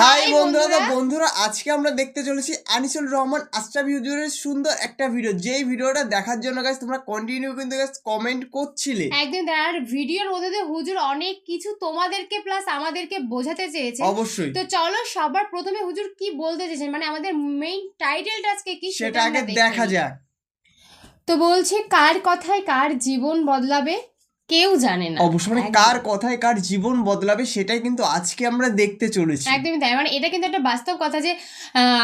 High বন্ধুরা তো বন্ধুরা। আজকে আমরা দেখতে চলেছি আনিসুল রহমান আশরাফি হুজুরের সুন্দর একটা ভিডিও যেই ভিডিওটা দেখার জন্য গাইস তোমরা কন্টিনিউ কিন্তু কমেন্ট করছিলে। একদম আর ভিডিওর মধ্যে দিয়ে হুজুর অনেক কিছু তোমাদেরকে প্লাস আমাদেরকে বোঝাতে চেয়েছে। অবশ্যই। তো চলো সবার প্রথমে হুজুর কি বলতে চেয়েছেন? মানে আমাদের মেইন টাইটেলটা আজকে কি সেটা আগে দেখা যাক। তো বলছে কার কথায় কার জীবন বদলাবে? কেউ জানে না। অবশ্যই মানে কার কথায় কার জীবন বদলাবে সেটাই কিন্তু আজকে আমরা দেখতে চলেছি। একদমই তাই। মানে এটা কিন্তু একটা বাস্তব কথা যে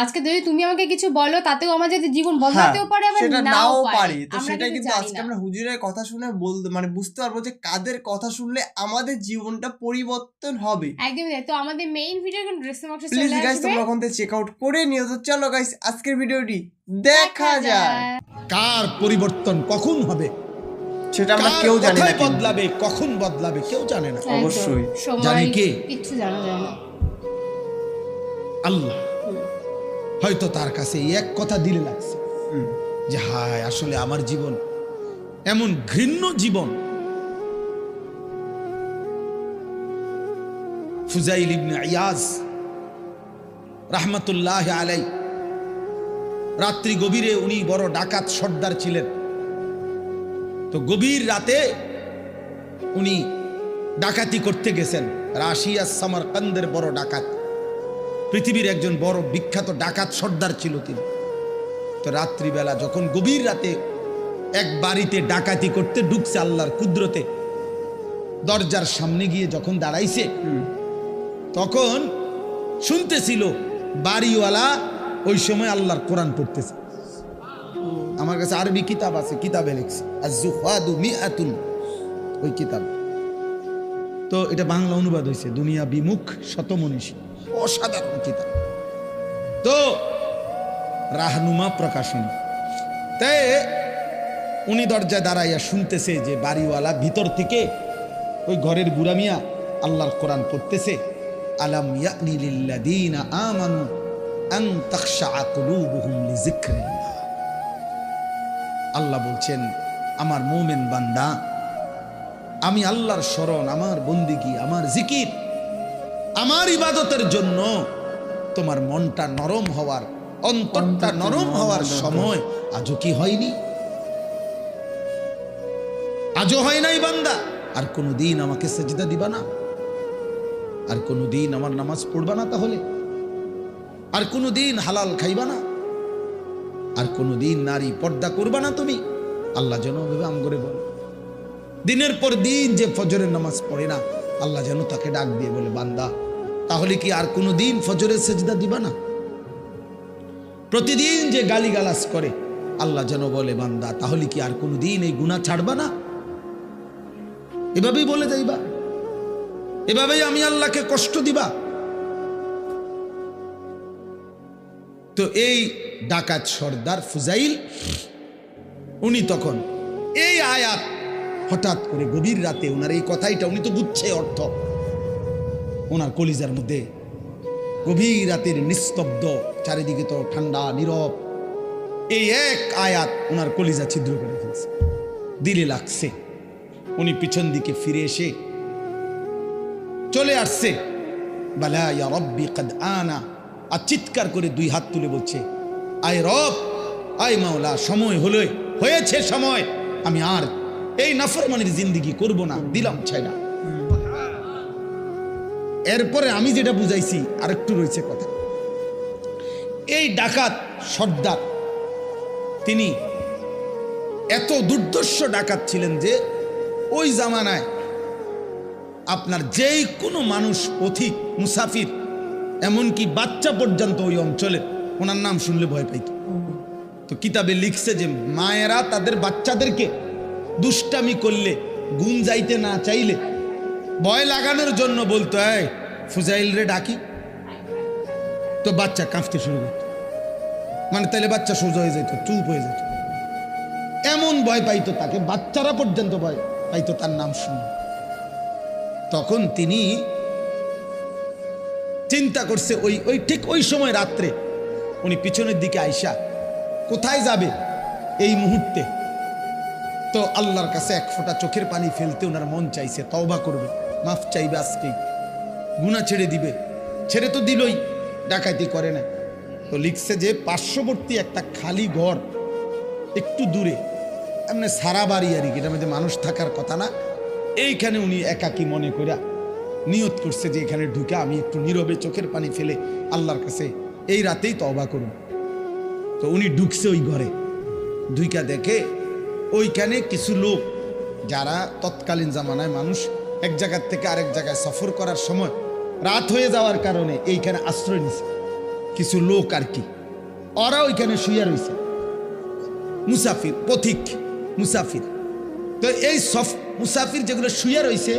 আজকে যদি তুমি আমাকে কিছু বলো তাতেও আমার যদি জীবন বদলাতেও পারে আবার হ্যাঁ, সেটা নাও পারে। তো আমরা সেটাই কিন্তু কিন্তু আজকে আমরা হুজুরের কথা শুনে বলতে মানে বুঝতে পারব যে কাদের কথা শুনলে আমাদের জীবনটা পরিবর্তন হবে। একদমই তাই। তো আমাদের মেইন ভিডিও কিন্তু ড্রেসিং বক্সে প্লিজ চলে গাইস আসবে। তোমরা ওখান থেকে চেক আউট করে নিও। তো চলো গাইস আজকের ভিডিওটি দেখা যায়। কার পরিবর্তন কখন হবে? সেটা আমরা কেউ জানি না বদলাবে কখন বদলাবে কেউ জানে না। অবশ্যই। সময় জানি কে? কিচ্ছু জানা যায় না। আল্লাহ। হয়তো তার কাছে এই এক কথা দিলে লাগছে। যে হায় আসলে আমার জীবন এমন ঘৃণ্য জীবন। ফুজাইল ইবনে ইয়াজ রাহমাতুল্লাহ আলাই রাত্রি গভীরে উনি বড় ডাকাত সর্দার ছিলেন। গভীর রাতে উনি ডাকাতি করতে গেছেন। রাশিয়া সামারকান্দের বড় ডাকাত। পৃথিবীর একজন বড় বিখ্যাত ডাকাত সর্দার ছিল তিনি। তো রাত্রিবেলা যখন গভীর রাতে এক বাড়িতে ডাকাতি করতে ঢুকছে আল্লাহর কুদরতে দরজার সামনে গিয়ে যখন দাঁড়াইছে তখন শুনতেছিল বাড়িওয়ালা ওই সময় আল্লাহর কোরআন পড়তেছে। আমার কাছে আরবি কিতাব আছে, কিতাবে লিখছে ওই কিতাব। তো এটা বাংলা অনুবাদ হয়েছে দুনিয়া বিমুখ শতমনীষী। অসাধারণ কিতাব। তো রাহনুমা প্রকাশনী। তাই উনি দরজায় দাঁড়াইয়া শুনতেছে যে বাড়িওয়ালা ভিতর থেকে ওই ঘরের বুড়া মিয়া আল্লাহর কোরআন পড়তেছে। আলাম ইয়ানি লিল্লাযীনা আমানু লিযিকরিল্লাহ। আল্লাহ বলছেন আমার মুমিন বান্দা আমি আল্লাহর স্মরণ আমার বন্দিগি আমার জিকির আমার ইবাদতের জন্য তোমার মনটা নরম হওয়ার অন্তরটা নরম হওয়ার সময় আজও কি হয়নি? আজও হয় নাই বান্দা? আর কোনো দিন আমাকে সেজদা দিবা না? আর কোনো দিন আমার নামাজ পড়বা না তাহলে? আর কোনো দিন হালাল খাইবা না? আর কোনো দিন নারী পর্দা করবা না তুমি। আল্লাহ যেন আম করে বলে। দিনের পর দিন যে ফজরের নামাজ পড়ে না, আল্লাহ যেন তাকে ডাক দিয়ে বলে, বান্দা, তাহলে কি আর কোনো দিন ফজরের সেজদা দিবা না? প্রতিদিন যে গালিগালাজ করে, আল্লাহ যেন বলে, বান্দা, তাহলে কি আর কোনো দিন এই গুণা ছাড়বা না? এভাবেই বলে যাইবা। এভাবেই আমি আল্লাহকে কষ্ট দিবা। তো এই ডাকাত সর্দার ফুজাইল, উনি তখন এই আয়াত হঠাৎ করে গভীর রাতে ওনার এই কথাইটা, উনি তো বুঝছে অর্থ। ওনার কলিজার মধ্যে গভীর রাতের নিস্তব্ধ, চারিদিকে তো ঠান্ডা, নীরব, এই এক আয়াত ওনার কলিজা ছিদ্র করে ফেলছে। দিলে লাগছে। উনি পিছন দিকে ফিরে এসে চলে আসছে। বালা ইয়া রব্বি কদ আনা আর চিৎকার করে দুই হাত তুলে বলছে, আয় রব, আয় মাওলা, সময় হলে, হয়েছে সময়। আমি আর এই নাফরমানির জিন্দিগি করব না, দিলাম ছাইনা এরপরে আমি যেটা বুঝাইছি, আরেকটু রয়েছে কথা। এই ডাকাত সর্দার, তিনি এত দুর্দর্শ ডাকাত ছিলেন যে ওই জামানায় আপনার যেই কোনো মানুষ, পথিক, মুসাফির এমনকি বাচ্চা পর্যন্ত ওই অঞ্চলে। ওনার নাম শুনলে ভয় পাইত। তো কিতাবে লিখছে যে, মায়েরা তাদের বাচ্চাদেরকে দুষ্টামি করলে গুম যাইতে না চাইলে ভয় লাগানোর জন্য বলতো, এই, ফুজাইল রে ডাকি। তো বাচ্চা কাঁপতে শুরু করত। মানে তাহলে বাচ্চা সোজা হয়ে যেত চুপ হয়ে যেত এমন ভয় পাইতো তাকে, বাচ্চারা পর্যন্ত ভয় পাইতো তার নাম শুনে। তখন তিনি চিন্তা করছে ওই ওই ঠিক ওই সময় রাত্রে। উনি পিছনের দিকে আইসা, কোথায় যাবে এই মুহূর্তে? তো আল্লাহর কাছে এক ফোঁটা চোখের পানি ফেলতে ওনার মন চাইছে, তওবা করবে, মাফ চাইবে আজকেই। গুণা ছেড়ে দিবে। ছেড়ে তো দিলই ডাকাইতি করে না তো লিখছে যে পার্শ্ববর্তী একটা খালি ঘর, একটু দূরে, এমনি সারা বাড়ি আর কি, এটার মধ্যে মানুষ থাকার কথা না। এইখানে উনি একাকি মনে করা নিয়ত করছে যে এখানে ঢুকে আমি একটু নীরবে চোখের পানি ফেলে আল্লাহর কাছে এই রাতেই তওবা করুন। তো উনি ঢুকছে ওই ঘরে। দুইকা দেখে ওইখানে কিছু লোক যারা তৎকালীন জামানায় মানুষ, এক জায়গার থেকে আরেক জায়গায় সফর করার সময় রাত হয়ে যাওয়ার কারণে এইখানে আশ্রয় নিছে। কিছু লোক আর কি। ওরা ওইখানে শুয়ে রয়েছে মুসাফির, পথিক মুসাফির। তো এই সফ, মুসাফির যেগুলো শুয়ে রয়েছে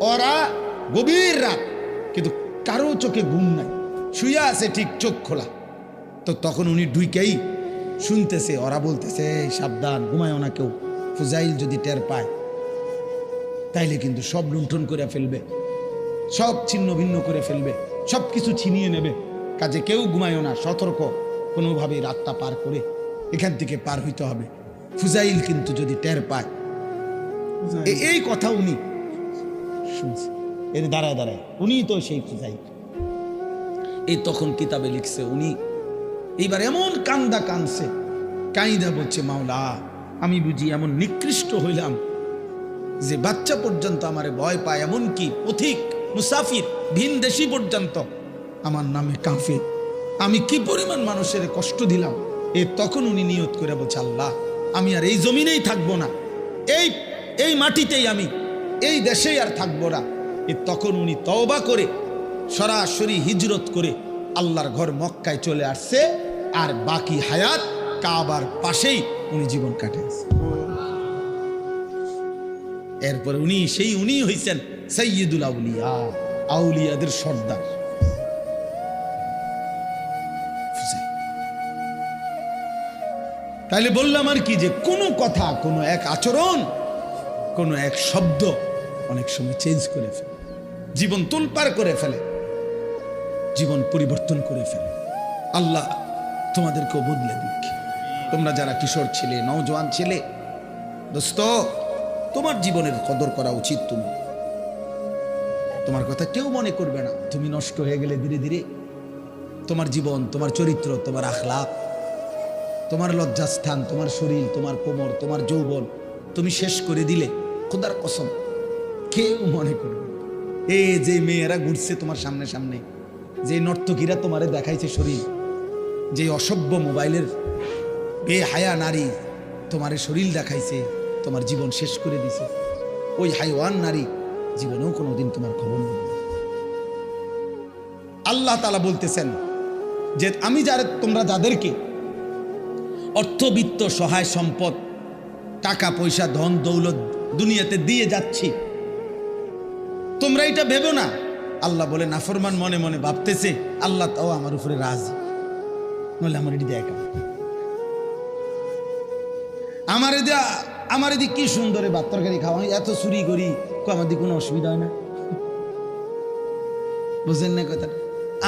ওরা গভীর রাত কিন্তু কারও চোখে ঘুম নাই। শুয়ে আছে ঠিক চোখ খোলা। তো তখন উনি ডুইকেই শুনতেছে ওরা বলতেছে সাবধান ঘুমায় না কেউ। ফুজাইল যদি টের পায় তাইলে কিন্তু সব লুণ্ঠন করে ফেলবে। সব ছিন্ন ভিন্ন করে ফেলবে। সব কিছু ছিনিয়ে নেবে। কাজে কেউ ঘুমায়ও না সতর্ক। কোনোভাবে রাতটা পার করে এখান থেকে পার হইতে হবে। ফুজাইল কিন্তু যদি টের পায়। এই কথা উনি শুনছে। এর দাঁড়ায় দাঁড়ায়। উনি তো সেই ফুজাইল এই তখন কিতাবে লিখছে উনি, এইবার এমন কান্দা কানছে, কাইদা বলছে, মাওলা, আমি বুঝি এমন নিকৃষ্ট হইলাম যে বাচ্চা পর্যন্ত আমারে ভয় পায় এমন কি পথিক, মুসাফির, ভিন দেশি পর্যন্ত আমার নামে কাঁফে আমি কি পরিমাণ মানুষের কষ্ট দিলাম? এ তখন উনি নিয়ত করে বলছে, আল্লাহ, আমি আর এই জমিনেই থাকব না। এই এই মাটিতেই আমি, এই দেশেই আর থাকব না। তখন উনি তওবা করে সরাসরি হিজরত করে আল্লাহর ঘর মক্কায় চলে আসছে। আর বাকি হায়াত কাবার পাশেই উনি জীবন কাটিয়েছে এরপরে উনি সেই উনি হইছেন সৈয়দুল আউলিয়া, আউলিয়াদের সর্দার। তাইলে বললাম আর কি যে, কোনো কথা, কোনো এক আচরণ, কোনো এক শব্দ অনেক সময় চেঞ্জ করে ফেলে। জীবন তোলপার করে ফেলে। জীবন পরিবর্তন করে ফেলে। আল্লাহ তোমাদেরকেও বদলে দিক। তোমরা যারা কিশোর ছেলে, নওজোয়ান ছেলে, দোস্ত, তোমার জীবনের কদর করা উচিত তুমি। তোমার কথা কেউ মনে করবে না। তুমি নষ্ট হয়ে গেলে ধীরে ধীরে তোমার জীবন, তোমার চরিত্র, তোমার আখলাপ তোমার লজ্জাস্থান, তোমার শরীর, তোমার কোমর, তোমার যৌবন, তুমি শেষ করে দিলে খোদার কসম, কেউ মনে করবে এই যে মেয়েরা ঘুরছে তোমার সামনে সামনে, যে নর্তকীরা তোমারে দেখাইছে শরীর, যে অসভ্য মোবাইলের বেহায়া নারী তোমার শরীর দেখাইছে, তোমার জীবন শেষ করে দিছে ওই হাইওয়ান নারী জীবনেও কোনোদিন তোমার খবর নেবে না। আল্লাহ তালা বলতেছেন যে আমি যারা তোমরা যাদেরকে অর্থবিত্ত, সহায় সম্পদ, টাকা পয়সা, ধন, দৌলত দুনিয়াতে দিয়ে যাচ্ছি তোমরা এটা ভেবো না। আল্লাহ বলে, নাফরমান মনে মনে ভাবতেছে, আল্লাহ তাও আমার উপরে রাজি। নলে আমার এটি দেখা। আমার এদি আমার এদি কি সুন্দরে ভাত তরকারি খাওয়া এত চুরি করি আমার দিকে কোনো অসুবিধা হয় না? বুঝলেন না কথা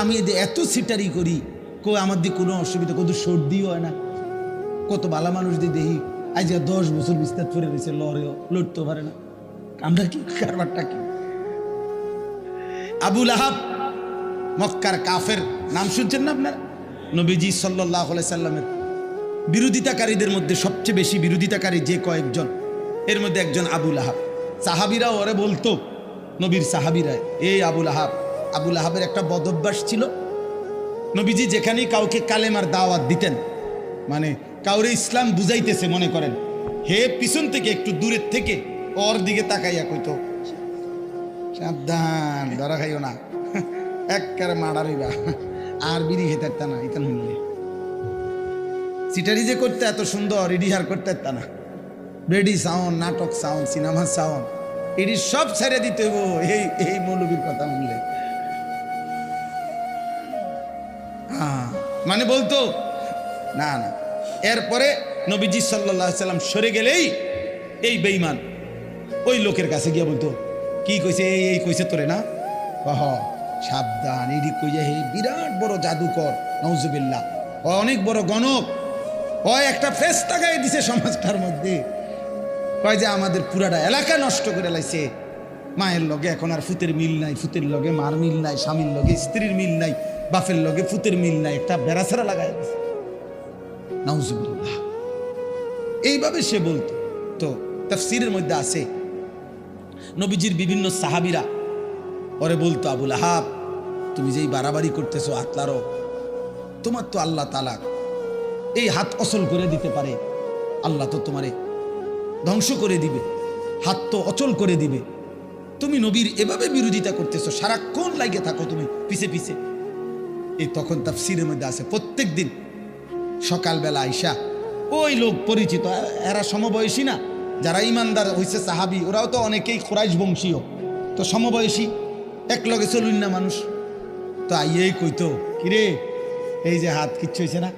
আমি এদি এত সিটারি করি কো আমার দিকে কোনো অসুবিধা, কত সর্দিও হয় না। কত ভালো মানুষ দিয়ে দেখি আজ দশ বছর বিস্তার করে রয়েছে, লড়েও লড়তে পারে না। আমরা কি কারবারটা কি? আবুল আহাব মক্কার কাফের। নাম শুনছেন না আপনার? নবীজি সাল্লাহ সাল্লামের বিরোধিতাকারীদের মধ্যে সবচেয়ে বেশি বিরোধিতাকারী যে কয়েকজন, এর মধ্যে একজন আবুল আহাব সাহাবিরা ওরে বলতো, নবীর সাহাবিরা এই আবুল আহাব আবুল আহাবের একটা বদভ্যাস ছিল। নবীজি যেখানেই কাউকে কালেমার দাওয়াত দিতেন মানে কাউরে ইসলাম বুঝাইতেছে মনে করেন, হে পিছন থেকে একটু দূরের থেকে, ওর দিকে তাকাইয়া কইতো সাবধান, ধরা খাইও না। একবারে মারা রইবা আর বিড়ি খেতে না, ইতান হইলে। সিটারি যে করতে এত সুন্দর ইডিহার করতে পারতা না। রেডি সাউন্ড, নাটক সাউন্ড, সিনেমা সাউন্ড এটি সব ছেড়ে দিতে হইব, এই এই মৌলবীর কথা হ্যাঁ মানে বলতো? না না। এরপরে নবীজি সাল্লাহ সাল্লাম সরে গেলেই এই বেইমান ওই লোকের কাছে গিয়ে বলতো কি কইছে? এই এই কইছে তোরে না? কহ সাবধান এডি কইয়া হে বিরাট বড় জাদুকর নৌজুবিল্লাহ ও অনেক বড় গণক। ও একটা ফেস তাকাই দিছে সমাজটার মধ্যে। কয় যে আমাদের পুরাটা এলাকা নষ্ট করে লাইছে। মায়ের লগে এখন আর ফুতের মিল নাই, ফুতের লগে মার মিল নাই, স্বামীর লগে স্ত্রীর মিল নাই, বাপের লগে ফুতের মিল নাই, একটা বেড়াছেরা লাগায় দিছে। নাউজুবিল্লাহ। এইভাবে সে বলতো। তো তাফসিরের মধ্যে আছে নবীজির বিভিন্ন সাহাবিরা পরে বলতো, আবুল আহাব, তুমি যেই বাড়াবাড়ি করতেছো আতলারও, তোমার তো আল্লাহ তালা এই হাত অচল করে দিতে পারে, আল্লাহ তো তোমারে ধ্বংস করে দিবে, হাত তো অচল করে দিবে। তুমি নবীর এভাবে বিরোধিতা করতেছো, সারাক্ষণ লাগে থাকো তুমি পিছে পিছে। এই তখন তাফসিরের মধ্যে আছে প্রত্যেক দিন সকালবেলা আইসা, ওই লোক পরিচিত এরা সমবয়সী না যারা ইমানদার হয়েছে সাহাবি, ওরাও তো অনেকেই খোরাইশ বংশীয়। তো সমবয়সী এক লগে চলুন না মানুষ। তো আইয়েই কইতো, কিরে, এই যে হাত কিচ্ছু হয়েছে না?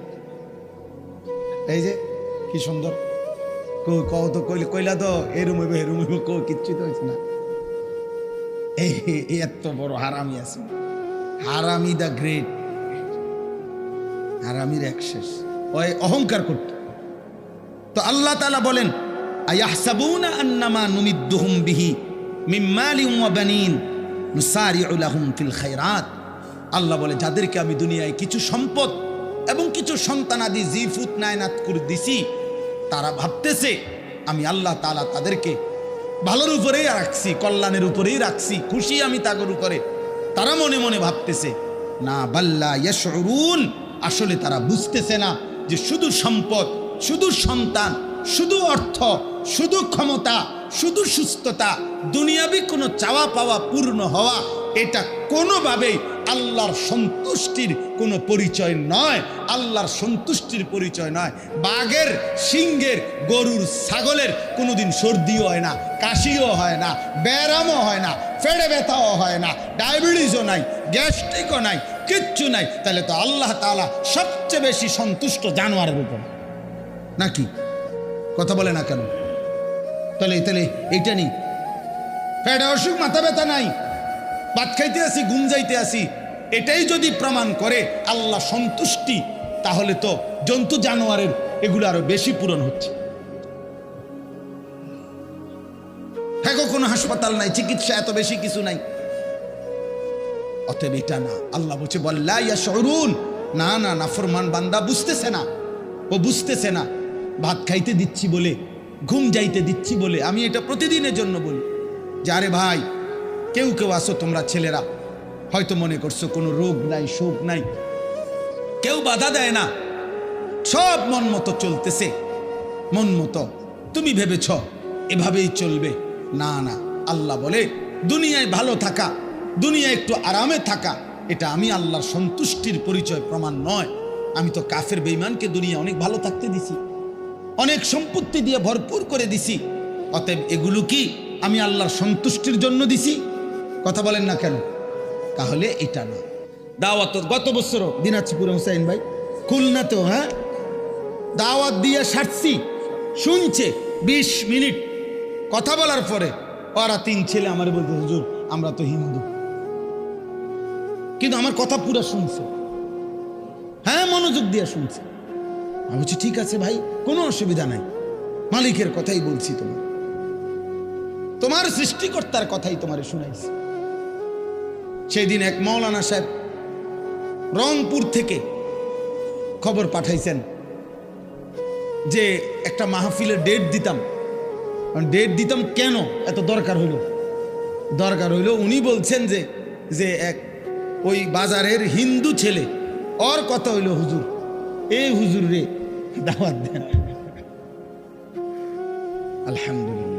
এই যে, কি সুন্দর। কও তো, কইলে, কইলা তো, এরম হইব এরম হইব কো কিচ্ছু তো হয়েছে না? এই এত বড় হারামি আছে। হারামি দ্য গ্রেট। হারামির এক শেষ। ওই অহংকার করত। তো আল্লাহ তালা বলেন আন্নামা ফিল আল্লাহ বলে, যাদেরকে আমি দুনিয়ায় কিছু সম্পদ এবং কিছু সন্তান সন্তানাদি জিফুত নায়নাত করে দিছি, তারা ভাবতেছে, আমি আল্লাহ তালা তাদেরকে ভালোর উপরেই রাখছি, কল্যাণের উপরেই রাখছি, খুশি আমি তাগর উপরে। তারা মনে মনে ভাবতেছে, না বাল্লা ইয়াশউরুন। আসলে তারা বুঝতেছে না যে শুধু সম্পদ, শুধু সন্তান, শুধু অর্থ শুধু ক্ষমতা, শুধু সুস্থতা, দুনিয়াবি কোনো চাওয়া পাওয়া পূর্ণ হওয়া, এটা কোনোভাবেই আল্লাহর সন্তুষ্টির কোনো পরিচয় নয়। আল্লাহর সন্তুষ্টির পরিচয় নয়। বাঘের, সিংহের, গরুর, ছাগলের কোনোদিন সর্দিও হয় না, কাশিও হয় না, ব্যায়ামও হয় না, ফেড়ে ব্যথাও হয় না, ডায়াবেটিসও নাই, গ্যাস্ট্রিকও নাই, কিচ্ছু নাই। তাহলে তো আল্লাহ তাআলা সবচেয়ে বেশি সন্তুষ্ট জানোয়ারের উপর। নাকি? কথা বলে না কেন? তাহলে তাহলে এইটা নেই পেটে অসুখ, মাথা ব্যথা নাই। ভাত খাইতে আসি, ঘুম যাইতে আসি। এটাই যদি প্রমাণ করে আল্লাহ সন্তুষ্টি, তাহলে তো জন্তু জানোয়ারের এগুলো আরও বেশি পূরণ হচ্ছে। হ্যাঁ কোনো হাসপাতাল নাই, চিকিৎসা এত বেশি কিছু নাই। অতএব এটা না, আল্লাহ বলছে বল্লা ইয়া শরুন না না, নাফরমান বান্দা বুঝতেছে না। ও বুঝতেছে না। ভাত খাইতে দিচ্ছি বলে ঘুম যাইতে দিচ্ছি বলে আমি এটা প্রতিদিনের জন্য বলি। যে আরে ভাই, কেউ কেউ আসো তোমরা ছেলেরা। হয়তো মনে করছ কোনো রোগ নাই, শোক নাই। কেউ বাধা দেয় না। সব মন মতো চলতেছে। মন মতো। তুমি ভেবেছ এভাবেই চলবে? না না। আল্লাহ বলে, দুনিয়ায় ভালো থাকা, দুনিয়ায় একটু আরামে থাকা, এটা আমি আল্লাহর সন্তুষ্টির পরিচয় প্রমাণ নয়। আমি তো কাফের বেইমানকে দুনিয়া অনেক ভালো থাকতে দিছি। অনেক সম্পত্তি দিয়ে ভরপুর করে দিছি। অতএব এগুলো কি আমি আল্লাহর সন্তুষ্টির জন্য দিছি? কথা বলেন না কেন? তাহলে এটা না। দাওয়াত গত বছরও। দিনাজপুর হুসাইন ভাই, খুলনাতেও হ্যাঁ? দাওয়াত দিয়ে সারছি। শুনছে বিশ মিনিট। কথা বলার পরে, ওরা তিন ছেলে আমার বলতে হুজুর, আমরা তো হিন্দু। কিন্তু আমার কথা পুরো শুনছে। হ্যাঁ মনোযোগ দিয়ে শুনছে। আমি বলছি, ঠিক আছে ভাই, কোনো অসুবিধা নাই। মালিকের কথাই বলছি তোমার তোমার সৃষ্টিকর্তার কথাই তোমার শুনাইছি। সেই দিন এক মৌলানা সাহেব রংপুর থেকে খবর পাঠাইছেন যে একটা মাহফিলের ডেট দিতাম। ডেট দিতাম কেন? এত দরকার হইল। দরকার হইল উনি বলছেন যে যে এক ওই বাজারের হিন্দু ছেলে। ওর কথা হইল হুজুর। এই হুজুর রে দাওয়াত দেন আলহামদুলিল্লাহ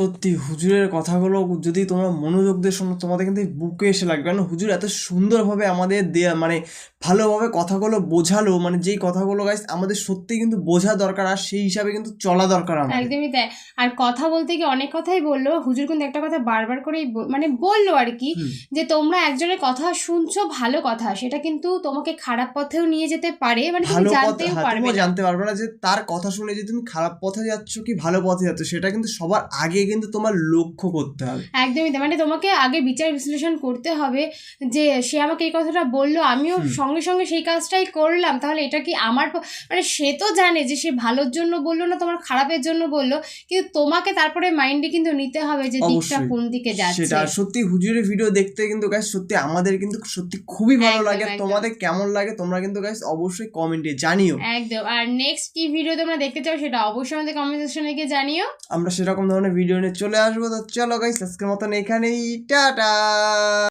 সত্যি হুজুরের কথাগুলো যদি তোমরা মনোযোগ দিয়ে শোনো তোমাদের কিন্তু বুকে এসে লাগবে। কারণ হুজুর এত সুন্দরভাবে আমাদের দেয়া মানে ভালোভাবে কথাগুলো বোঝালো। মানে যেই কথাগুলো গাইস আমাদের সত্যি কিন্তু বোঝা দরকার আর সেই হিসাবে কিন্তু চলা দরকার আমাদের। একদমই তাই। আর কথা বলতে গিয়ে অনেক কথাই বলল। হুজুর কিন্তু একটা কথা বারবার করেই মানে বলল আর কি যে তোমরা একজনের কথা শুনছো ভালো কথা। সেটা কিন্তু তোমাকে খারাপ পথেও নিয়ে যেতে পারে। মানে তুমি ভালো জানতেও হ্যাঁ, পারবে জানতে পারবে না যে তার কথা শুনে যে তুমি খারাপ পথে যাচ্ছ কি ভালো পথে যাচ্ছ সেটা কিন্তু সবার আগে কিন্তু তোমার লক্ষ্য করতে হবে। একদমই। মানে তোমাকে আগে বিচার বিশ্লেষণ করতে হবে যে সে আমাকে এই কথাটা বলল আমিও সঙ্গে সঙ্গে সেই কাজটাই করলাম। তাহলে এটা কি আমার মানে সে তো জানে যে সে ভালোর জন্য বলল না তোমার খারাপের জন্য বলল। কিন্তু তোমাকে তারপরে মাইন্ডে কিন্তু নিতে হবে যে দিকটা কোন দিকে যাচ্ছে। সেটা সত্যি হুজুরের ভিডিও দেখতে কিন্তু গাইস সত্যি আমাদের কিন্তু সত্যি খুবই ভালো লাগে। তোমাদের কেমন লাগে তোমরা কিন্তু গাইস অবশ্যই কমেন্টে জানিও। একদম। আর নেক্সট কি ভিডিও তোমরা দেখতে চাও সেটা অবশ্যই আমাদের কমেন্ট সেকশনে গিয়ে জানিও। আমরা সেরকম ধরনের ভিডিও নিয়ে চলে আসব। তো চলো গাইস আজকের মতন এখানেই টাটা!